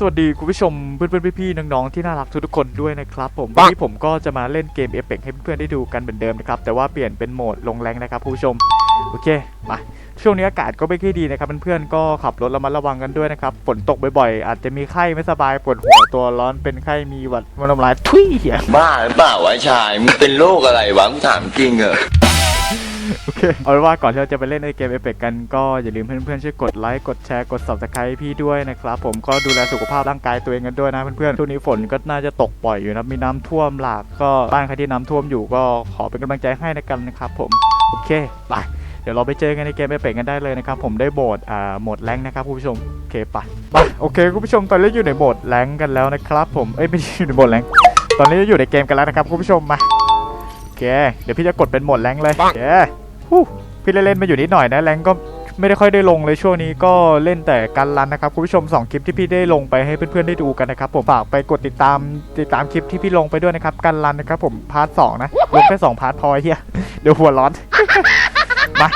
สวัสดีคุณผู้ชมเพื่อนๆพี่ๆน้องๆที่น่ารักทุกๆคนด้วยนะครับผมวันนี้ผมก็จะมาเล่นเกมเอ e กให้เพื่อนๆได้ดูกันเหมือนเดิมนะครับแต่ว่าเปลี่ยนเป็นโหมดลงแรงนะครับคุณผู้ชมโอเคมาช่วงนี้อากาศก็ไม่ค่อยดีนะครับเพื่อนๆก็ขับรถระมัดระวังกันด้วยนะครับฝนตกบ่อยๆ อาจจะมีไข้ไม่สบายปวดหัวตัวร้อนเป็นไข้มีหวัดมันน้ำลายทุยเหี้ยบ้าหรือเปล่าวะชายมึงเป็นโรคอะไรวะกูถามจริงเหรอ โอเค เอาเป็นว่าก่อนที่เราจะไปเล่นในเกมเอ e กกันก็อย่าลืมเพื่อนๆช่วยกดไลค์ กดแชร์ กด subscribe พี่ด้วยนะครับ ผมก็ดูแลสุขภาพร่างกายตัวเองกันด้วยนะเพื่อนๆช่วงนี้ฝนก็น่าจะตกบ่อยอยู่นะ มีน้ำท่วมหลากก็บ้านใครที่น้ำท่วมอยู่ก็ขอเป็นกำลังใจให้นะกันนะครับผม โอเค ไป เดี๋ยวเราไปเจอกันในเกมเอ e กกันได้เลยนะครับ ผมได้โหมดอ่าโหมดแรงนะครับคุณผู้ชม โอเคไปไปโอเคคุณผู้ชมตอนนี้อยู่ในโหมดแรงกันแล้วนะครับ ผม เอ้ยไม่ใช่อยู่ในโหมดแรงตอนนี้อยู่ในเกมกันแล้วนะครับคุณผู้ชมมา โอเคเดี๋ยวพี่จะกดเป็นโหมดแรงค์เลยโอเคฮู้พี่เล่นๆมาอยู่นิดหน่อยนะแรงก็ไม่ได้ค่อยได้ลงเลยช่วงนี้ก็เล่นแต่การรันนะครับคุณผู้ชม 2 คลิปที่พี่ได้ลงไปให้เพื่อนๆได้ดูกันนะครับผมฝากไปกดติดตามติดตามคลิปที่พี่ลงไปด้วยนะครับการรันนะครับผมพาร์ทสองนะลงแค่สองพาร์ทพอไอ้เฮียเดี๋ยวหัวร้อนมา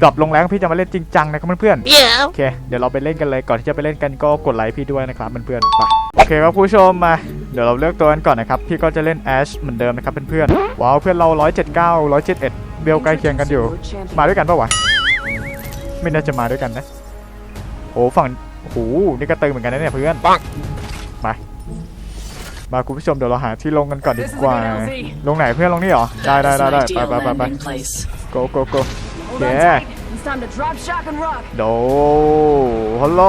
ดรอปลงแล้วพี่จะมาเล่นจริงจังนะครับเพื่อนๆโอเคเดี๋ยวเราไปเล่นกันเลยก่อนที่จะไปเล่นกันก็กดไลค์พี่ด้วยนะครับเพื่อนๆไป โอเคครับคุณผู้ชมมาเดี๋ยวเราเลือกตัวกันก่อนนะครับพี่ก็จะเล่นแอชเหมือนเดิมนะครับเพื่อนๆว้าวเพื่อนเรา 179 171เบลใกล้เคียงกันอยู่ มาด้วยกันปะวะไม่น่าจะมาด้วยกันนะโอ้ฝั่งโอ้โหนี่ก็ตึงเหมือนกันนะเนี่ยเพื่อนปังมามาคุณผู้ชมเดี๋ยวเราหาที่ลงกันก่อนดีกว่า ลงไหนเพื่อนลงนี่เหรอ ได้ได้ได้ได้ไปไปไปไปโกโกโก Hold on Yeah. tight. It's time to drop, shock, and rock. โดฮัลโหล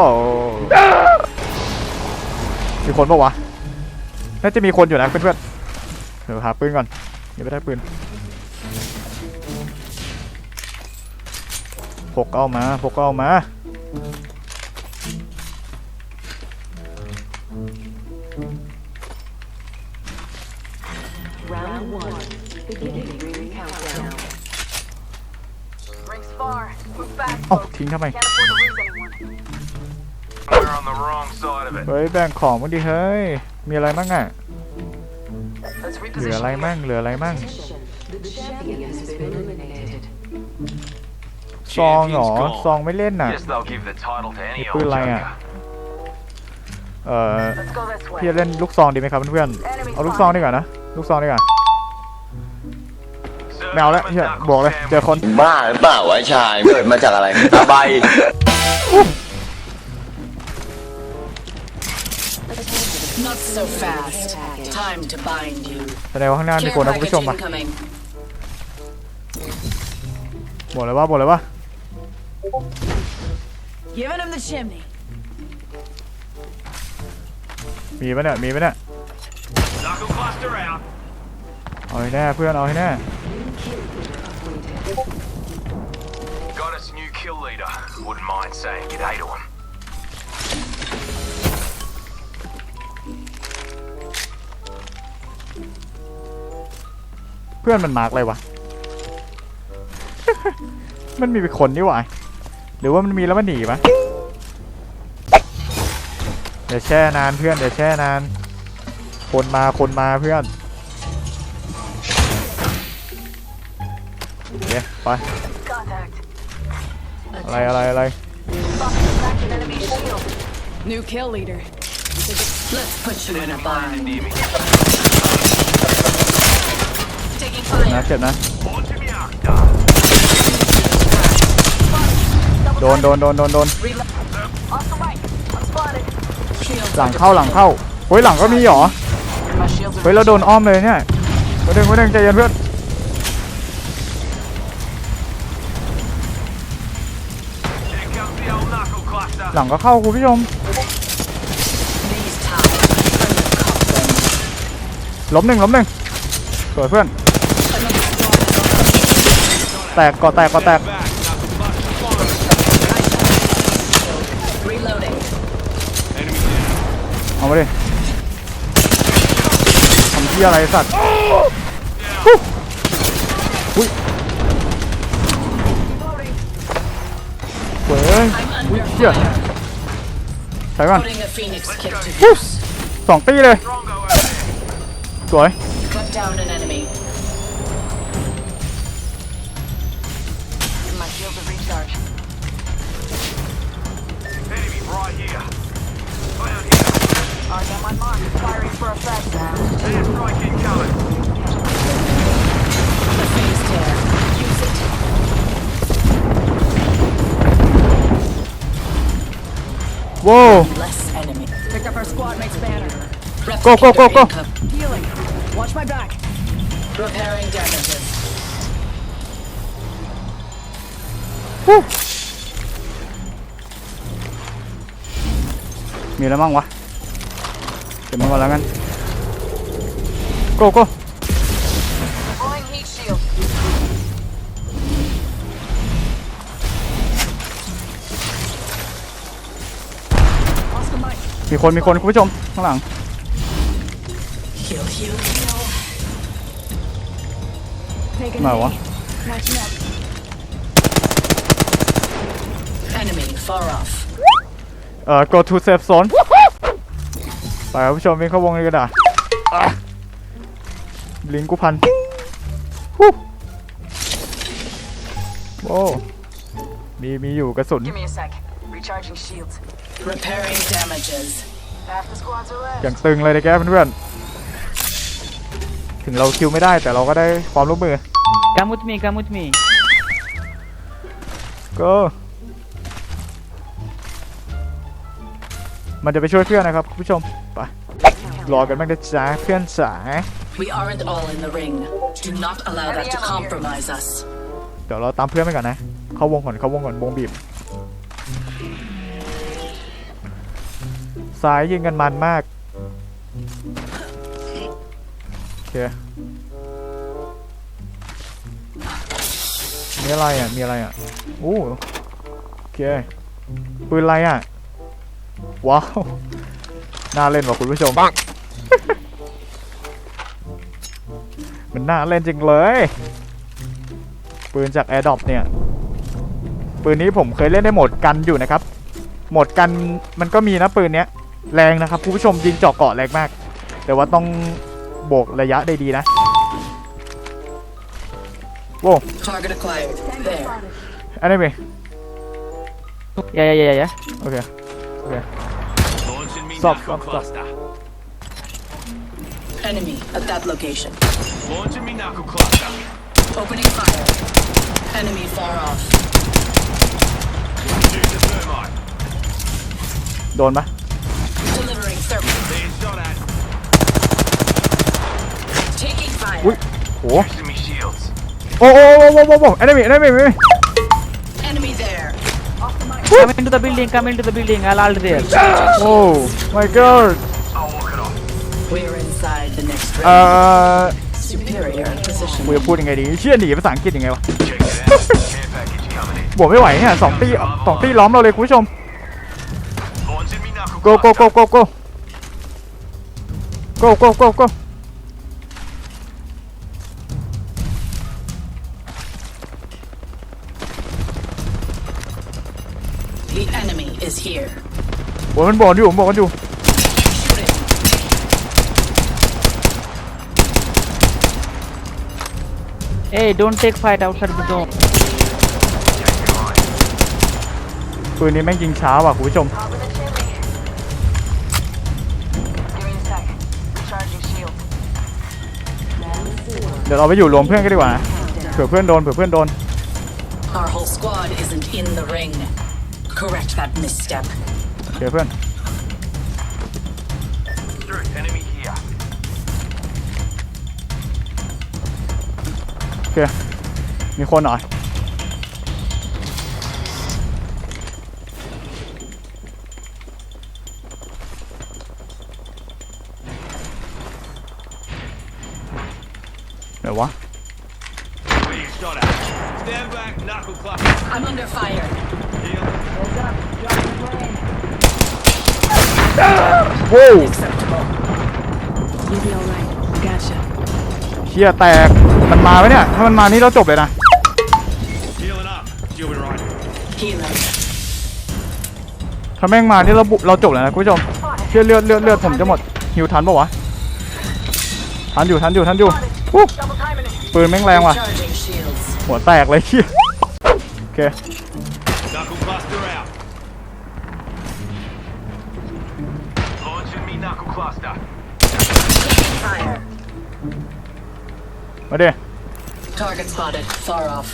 มีคนปะวะ น่าจะมีคนอยู่นะเพื่อนๆ เดี๋ยวหาปืนก่อนยังไม่ได้ปืนพกเอามาพกเอามา Round one. Beginning ring countdown. Rings far. Move fast, เอ้า folks. ทิ้งทำไม Can't afford เฮ้ยแบ่งของมันดิเฮ้ย มีอะไรมั่งอะ Let's เหลือ reposition. อะไรมั่งเหลืออะไรมั่ง The champion has been eliminated. ซองเหรอซองไม่เล่นน่ะ Guess they'll give the title to any Cái old ปืนอะไรอะ joker. เอ่อ Let's go this พี่ way. จะเล่นลูกซองดีไหมครับเพื่อนๆ เอาลูกซองดีกว่านะ ลูกซองดีกว่า Serve ไม่เอาแล้ว them a เหี้ย knuckle บอกเลย เจอ sandwich. คนบ้าหรือเปล่าวะชายเกิดมาจากอะไรตะไบ Not so fast. Time to bind you. แสดงว่าข้างหน้ามี Care คนนะคุณ package ผู้ชมอ่ะ incoming. หมดเลยว่าหมดเลยว่า Giving him the chimney. มีปะเนี่ย มีปะเนี่ย Knuckle cluster out. เอาให้แน่เพื่อน เอาให้แน่ Got us a new kill leader. Wouldn't mind saying g'day to him. เพื่อนมันมาร์กอะไรวะ มันมีเป็นคนนี่หว่า หรือว่ามันมีแล้วมันหนีปะเดี๋ยวแช่นานเพื่อนเดี๋ยวแช่นาน คนมาคนมาเพื่อนโอเคไป Contact. อะไรอะไรอะไร Back an enemy shield. New kill leader. Let's put you in a bind. Near me. Taking นะ fire. เจ็บนะ Launching the arc dart. โดนโดนโดนโดนโดน Reload. Off the right. I'm spotted. Shields หลัง are เข้าหลังเข้าเฮ้ยหลังก็มีเหรอ My shields are เฮ้ยเราโดนอ้อมเลยเนี่ยมาดึงมาดึงใจเย็นเพื่อน Here comes the old knuckle cluster. หลังก็เข้าคุณผู้ชม These ties. I'm ล้มหนึ่งล้มหนึ่งสวยเพื่อน Another squad. แตกก่อแตกก่อแตกเอาไปดิทำที่อะไรสัตว์อุ้ยเว้ยอุ้ยเชี่ยใส่ก่อนสองตีเลยสวย Target on mark. Firing for effect. Airstrike incoming. The phase tear. Use it. Whoa Less enemy. Picked up our squad mate's banner. Go, go, go, go. Replicator income- Healing. Watch my back. Repairing damages. มีอะไรบ้างวะ เก็บมันก่อนแล้วกันโกโก้ Deploying heat shield. Lost the mic. มีคนมีคนคุณผู้ชมข้างหลัง Heal, heal, heal. Taking ไหนวะ Matching up. Enemy far off. เอ่อ go to safe zone ไปครับผู้ชมวิ่งเข้าวงเลยกันด่าอะลิงกูพันฮู้โอ้มีมีอยู่กระสุน Give me a sec. Recharging shields. Repairing damages. Half the squads are left. อย่างตึงเลยนะแกเพื่อนๆ ถึงเราคิวไม่ได้แต่เราก็ได้ความร่วมมือ Come with me, come with me. ก็มันจะไปช่วยเพื่อนนะครับคุณผู้ชมไป รอกันบ้างนะจ๊ะเพื่อนจ๋า We aren't all in the ring. Do not allow that to compromise us. เดี๋ยวเราตามเพื่อนไปก่อนนะ เข้าวงก่อนเข้าวงก่อนวงบีบซ้ายยิงกันมันมาก โอเคมีอะไรอะ มีอะไรอะอู้โอเค ปืนอะไรอะ ว้าว น่าเล่นว่ะคุณผู้ชม นน่าเล่นจริงเลย ปืนจาก a อ r d r o p เนี่ย ปืนนี้ผมเคยเล่นได้โหมดกันอยู่นะครับ โหมดกันมันก็มีนะปืนเนี้ย แรงนะครับคุณผู้ชมยิงเจาะเกาะแรงมาก แต่ว่าต้องโบกระยะได้ดีนะโว้ Target acquired. There. อันนี้มี Yeah, yeah, yeah, yeah. โอเค Launching me Stop, knuckle stop, stop. cluster. Enemy at that location. Launching me knuckle cluster. Opening fire. Enemy far off. Use the thermite. โดนปะ Delivering thermal. Being shot at. Taking fire. อุ้ยโห Using me shields. โอ้โอ้โอ้โอ้โอ้โอ้อันนี้มีอันนี้มีอันนี้มี Enemy there. Come into the building, come into the building. I'll hold there. โอ้ my god เอ่ ring. อ Superior กู position. จะพูดยังไงดีเชี่ยหนีภาษาอังกฤษยังไงวะ Check it out. Care package coming in. บวกไม่ไหวเนี่ยสองตีสองตีล้อมเราเลยคุณผู้ชม Launching me knuckle go go cluster. go go go go go go go The enemy is here. บวกมันบวกอยู่บวกมันอยู่ Hey, don't take fight outside the zone. ปืนนี้แม่งยิงช้าว่ะคุณผู้ชม Top of the chimney. Give me a sec. Recharging shield. เดี๋ยวเราไปอยู่รวมเพื่อนกันดีกว่านะเผื่อเพื่อนโดนเผื่อเพื่อนโดน Our whole squad isn't in the ring. Correct that misstep. เดี๋ยวเพื่อน อเค มีคนเหรอเดี๋ยววะ Being shot at. Stand back. Knuckle cluster. I'm under fire. Heal. โว้ว Acceptable. You'll be alright. Gotcha. เชี่ยแตก มันมาไหมเนี่ย ถ้ามันมานี่เราจบเลยนะ Healing up. She'll be right. Healing. ถ้าแม่งมานี่เราบุเราจบเลยนะคุณผู้ชมเชี่ยเลือดเลือดเลือดผมจะหมดฮิวทันปะวะ ทันอยู่ทันอยู่ทันอยู่อู้ Double timing it. ปืนแม่งแรงว่ะ Charging shields. หัวแตกเลยเชี่ยโอเค Knuckle cluster out. Launching me knuckle cluster. Fire. มาดิ Target spotted. Far off.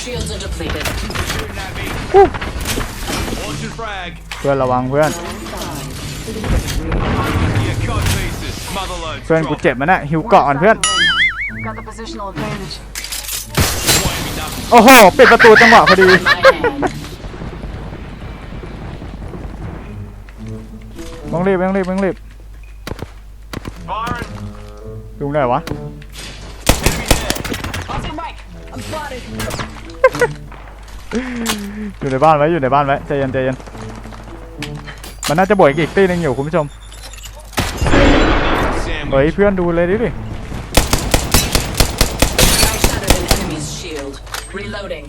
Shields are depleted. Shooting at me. Launching frag. เพื่อนระวังเพื่อน Yeah, cut pieces. Mother loads. เพื่อนกูเจ็บมันน่ะหิวเกาะก่อนเพื่อน Got the positional advantage. Won't be nothing. โอ้โหปิดประตูจังหวะพอดี My hand. ต้องรีบต้องรีบต้องรีบ Firing. ดูไหนวะ Enemy there. Off your mic. I'm spotted. อยู่ในบ้านไว้อยู่ในบ้านไว้ใจเย็นใจเย็นมันน่าจะบวกอีกตีนึงอยู่คุณผู้ชมเฮ้ยเพื่อนดูเลยดิดิ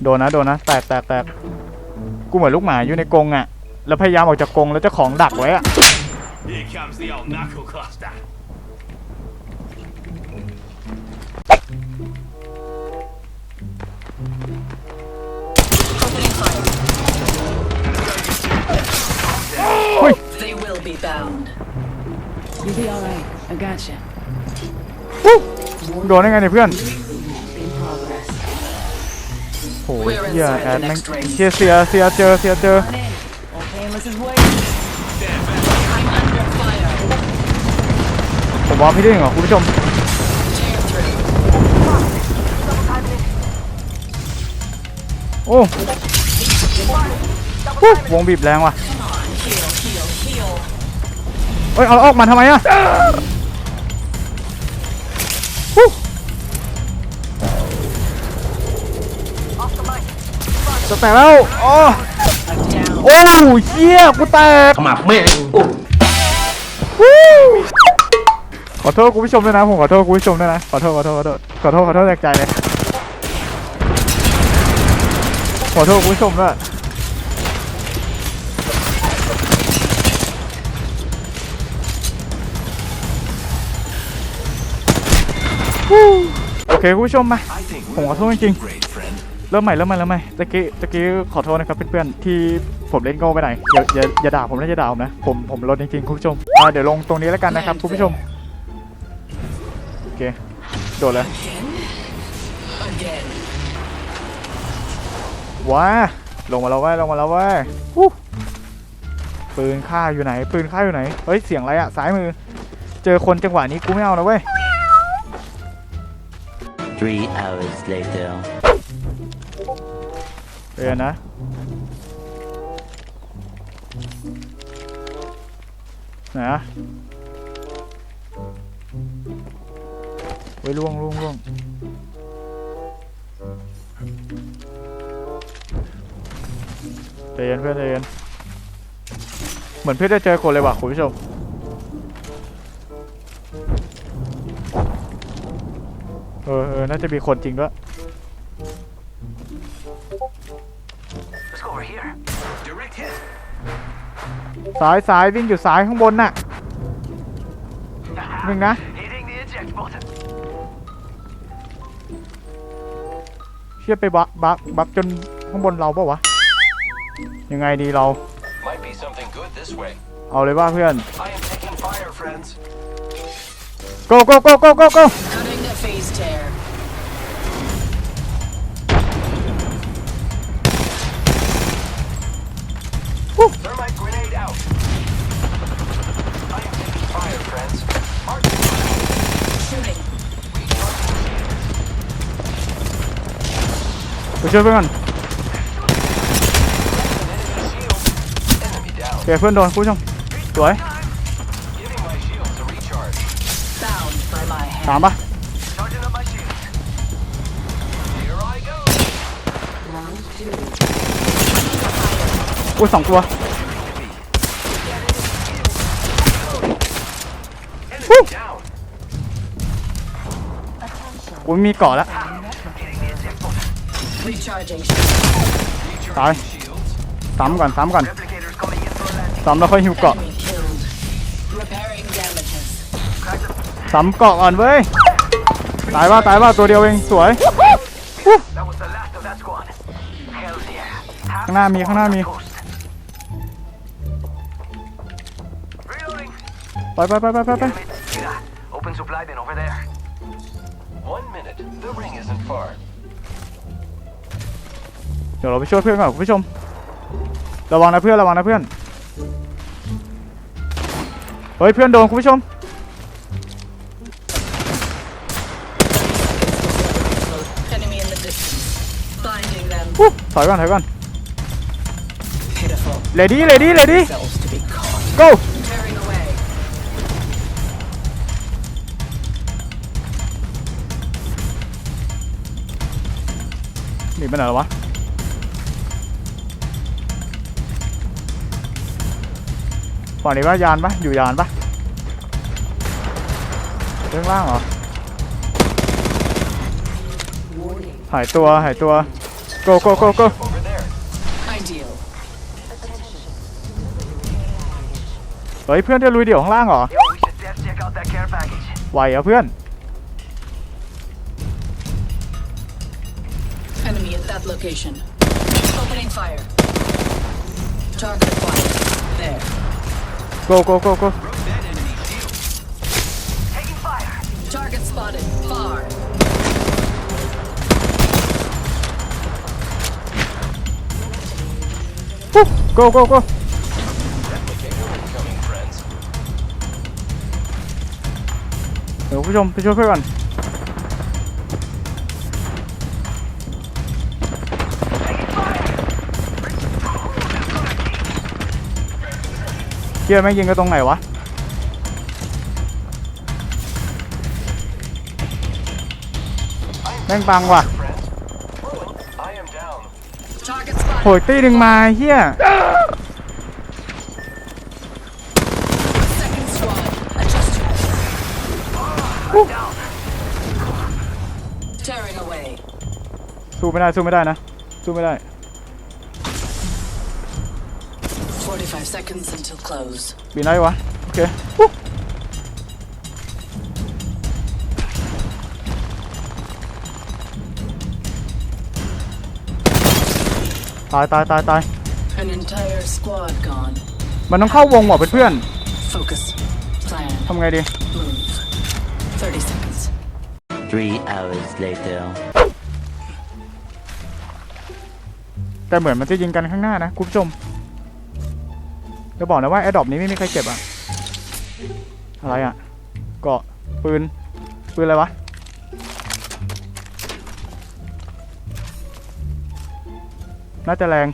โดนนะโดนนะแตกแตกแตกกูเหมือนลูกหมาอยู่ในกรงอะ แล้วพยายามออกจากกรงแล้วเจ้าของดักไว้อะ be bound. You'll be alright. I gotcha. โดนได้ไงเนี่ยเพื่อน In progress. โอ้ยเฮียแอดแม่งเชียเสียเสียเจอเสียเจอ Old painless is waiting. I'm under fire. ผมว่าพี่ดิ้งเหรอคุณผู้ชม Tear through. โอ้ฮู้วงบีบแรงว่ะ Heal, heal, heal. เอ้ยเอาออกมาทำไมอะฮู้จะแตกแล้วอ๋อ I'm down. โอ้เชี่ยกูแตกขมับแม่งโอ้ฮู้ขอโทษคุณผู้ชมด้วยนะผมขอโทษคุณผู้ชมด้วยนะขอโทษขอโทษขอโทษขอโทษขอโทษจากใจเลยขอโทษคุณผู้ชมด้วย โอเคคุณผู้ชมมาผมขอโทษจริงๆเริ่มใหม่เริ่มใหม่เริ่มใหม่ตะกี้ตะกี้ขอโทษนะครับเพื่อนๆที่ผมเล่นโง่ไปหน่อยอย่าอย่าอย่าด่าผมนะอย่าด่าผมนะผมผมลดจริงๆคุณผู้ชมอ่าเดี๋ยวลงตรงนี้แล้วกันนะครับคุณผู้ชมโอเคโดดเลย Again. ว้าลงมาแล้วเว้ยลงมาแล้วเว้ยฮู้ปืนข้าอยู่ไหน ปืนข้าอยู่ไหนเฮ้ยเสียงอะไรอะซ้ายมือ เจอคนจังหวะนี้กูไม่เอานะเว้ย Three hours later. เรียนนะ นะเฮ้ล่วงล่วงล่วงใจเย็นเพื่อนใจเย็นเหมือนเพื่อนจะเจอคนเลยว่ะคุณผู้ชม ออเออน่าจะมีคนจริงด้วย Let's go over here. Direct hit. ซ้ายซ้ายวิ่งอยู่ซ้ายข้างบนน่ะหนึ่งนะ Hitting the eject button. เชี่ยไปบักบักบักจนข้างบนเราเปล่าวะ ยังไงดีเรา Might be something good this way. เอาเลยว่าเพื่อน I am taking fire, friends. go go go go go go ช่วยเพื่อนก่อนโอเคเพื่อนโดนคุณผู้ชมสวยสามปะอุ้ยสองตัวกูมีเกาะแล้ว Recharging. ตาย Shields. ซ้ำก่อน ซ้ำก่อน Replicators coming in for a landing. ซ้ำแล้วค่อยหิวเกาะ Enemy killed. Repairing damages. ซ้ำเกาะก่อนเว้ย ตายว่าตายว่าตัวเดียวเอง สวย That was the last of that squad. Hell yeah. Half ข้างหน้ามี ข้างหน้ามี toast. Reloading. ไปไปไปไปไปไป Mira, open ดี๋ยวเราไปช่วยเพื่อนก่อนคุณผู้ชม ระวังนะเพื่อนระวังนะเพื่อน เฮ้ยเพื่อนโดนคุณผู้ชม Enemy in the distance. Binding them. อู้ถอยก่อนถอยก่อน Pitiful. เลดี้เลดี้เลดี้ Cells to be caught. go Tearing away. หนีไปไหนแล้ววะ ฝั่งนี้ว่ายานปะอยู่ยานปะเรื่องล่างเหรอ หายตัวหายตัว go go go go Over there. Ideal. เฮ้ยเพื่อนจะลุยเดี่ยวข้างล่างเหรอ Yo, we should def check out that care package. ไหวเหรอเพื่อน go go go go Taking fire. Target spotted. Far. go go go Incoming, friends. เดี๋ยว คุณผู้ชมไปช่วยเพื่อนก่อนเกียร์แม่งยิงกันตรงไหนวะ แม่งบังว่ะ Friends. I am down. Target spotted. โหยตีหนึ่งมาเฮีย Second squad. Adjusted. Tearing away. สู้ไม่ได้สู้ไม่ได้นะสู้ไม่ได้ 45 seconds until close. ปีไหนวะ โอเคปุ๊บตายตายตายตาย An entire squad gone. มันต้องเข้าวงว่ะเพื่อน Focus. Plan. ๆทำไงดี Move. 30 seconds. Three hours later. แต่เหมือนมันจะยิงกันข้างหน้านะ คุณผู้ชม จะบอกนะว่าแอดดอปนี้ไม่มีใครเก็บอะอะไรอะเกาะปืน ปืนอะไรวะ น่าจะแรง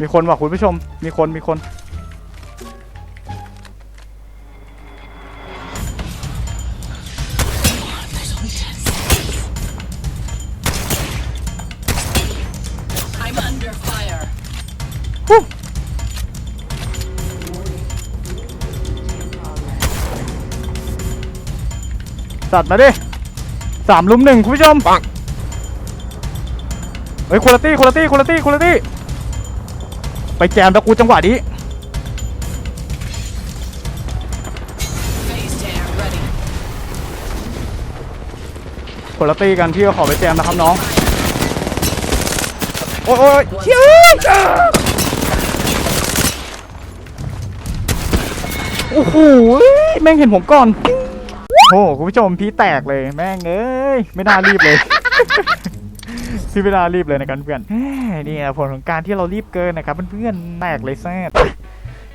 มีคนว่ะคุณผู้ชม มีคน มีคน จัดมาดิสามลุมหนึ่งคุณผู้ชมปังเฮ้ยคุณตี้คุณตี้คุณตี้คุณตี้ไปแจมตะกูจังหวะนี้ Phase tear ready. คุณตี้กันพี่ก็ขอไปแจมนะครับน้อง โอ้ยโอ้ยเฮ้ยโอ้โหแม่งเห็นผมก่อน โอ้โหคุณผู้ชมพี่แตกเลยแม่งเอ้ยไม่น่ารีบเลย พี่ไม่น่ารีบเลยนะครับเพื่อนนี่นะผลของการที่เรารีบเกินนะครับเพื่อนๆแตกเลยแซ่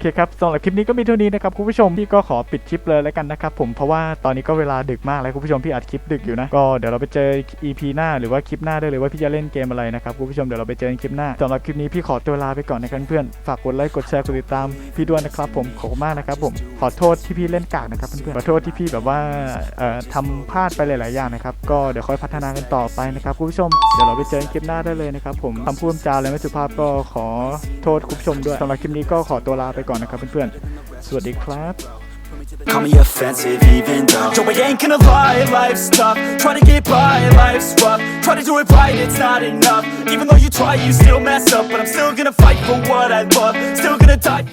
เคครับสำหรับคลิปนี้ก็มีเท่านี้นะครับคุณผู้ชมพี่ก็ขอปิดคลิปเลยแล้วกันนะครับผมเพราะว่าตอนนี้ก็เวลาดึกมากแล้วคุณผู้ชมพี่อัดคลิปดึกอยู่นะก็เดี๋ยวเราไปเจอ EP หน้าหรือว่าคลิปหน้าได้เลยว่าพี่จะเล่นเกมอะไรนะครับคุณผู้ชมเดี๋ยวเราไปเจอกันคลิปหน้าสำหรับคลิปนี้พี่ขอตัวลาไปก่อนนะครับเพื่อนฝากกดไลค์กดแชร์กดติดตามพี่ด้วยนะครับผมขอบคุณมากนะครับผมขอโทษที่พี่เล่นกากนะครับเพื่อนๆขอโทษที่พี่แบบว่าเอ่อทำพลาดไปหลายๆอย่างนะครับก็เดี๋ยวค่อยพัฒนากันต่อไปนะครับคุณผู้ชมเดี๋ยวเราไปเจอกันคลิปหน้าได้เลยนะครับผมคำพูดจาอะไรไม่สุภาพก็ขอโทษคุณผู้ชมด้วยสำหรับคลิปนี้ก็ขอตัวลาไปก่นะครับเพื่อนๆสวัสดีครับ Call me offensive even though Yo, I ain't gonna lie, life's tough Try to get by, life's rough Try to do it right, it's not enough Even though you try, you still mess up But I'm still gonna fight for what I love Still gonna die